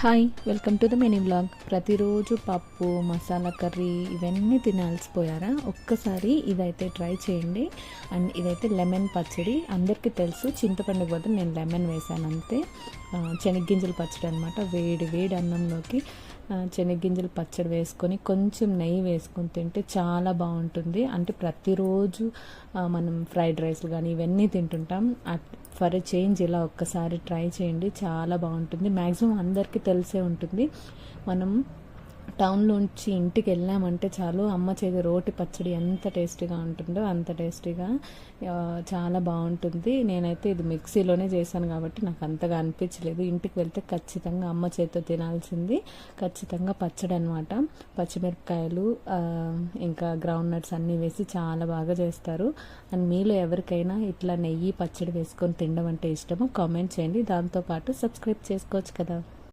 Hi welcome to the mini blog ప్రతిరోజు పప్పు masala curry ఇవన్నీ తినాల్సిపోయారా? ఒక్కసారి ఇదైతే ట్రై చేయండి. అండ్ ఇదైతే లెమన్ పచ్చడి. అందరికీ తెలుసు చింతపండు బదులు నేను లెమన్ వేసాను అంతే. ఆ, శనగ్గింజల పచ్చడి అనమాట వేడి వేడి అన్నంలోకి శనగ్గింజల పచ్చడి వేసుకొని కొంచెం నెయ్యి వేసుకొని తింటే చాలా బాగుంటుంది. అంటే ప్రతిరోజు మనం ఫ్రైడ్ రైస్లు కానీ ఇవన్నీ తింటుంటాం. అట్- ఫర్ ఎ చేంజ్ ఇలా ఒక్కసారి ట్రై చేయండి. చాలా బాగుంటుంది. మ్యాక్సిమం అందరికీ తెలిసే ఉంటుంది. మనం టౌన్లోంచి ఇంటికి వెళ్ళామంటే చాలు అమ్మ చేతి రోటి పచ్చడి ఎంత టేస్టీగా ఉంటుందో అంత టేస్టీగా చాలా బాగుంటుంది. నేనైతే ఇది మిక్సీలోనే చేశాను కాబట్టి నాకు అంతగా అనిపించలేదు. ఇంటికి వెళ్తే ఖచ్చితంగా అమ్మ చేతితో తినాల్సింది. ఖచ్చితంగా పచ్చడి అనమాట పచ్చిమిరపకాయలు ఇంకా గ్రౌండ్ నట్స్ అన్నీ వేసి చాలా బాగా చేస్తారు. అండ్ మీలో ఎవరికైనా ఇట్లా నెయ్యి పచ్చడి వేసుకొని తినడం అంటే ఇష్టమో కామెంట్ చేయండి. దాంతోపాటు సబ్స్క్రైబ్ చేసుకోవచ్చు కదా.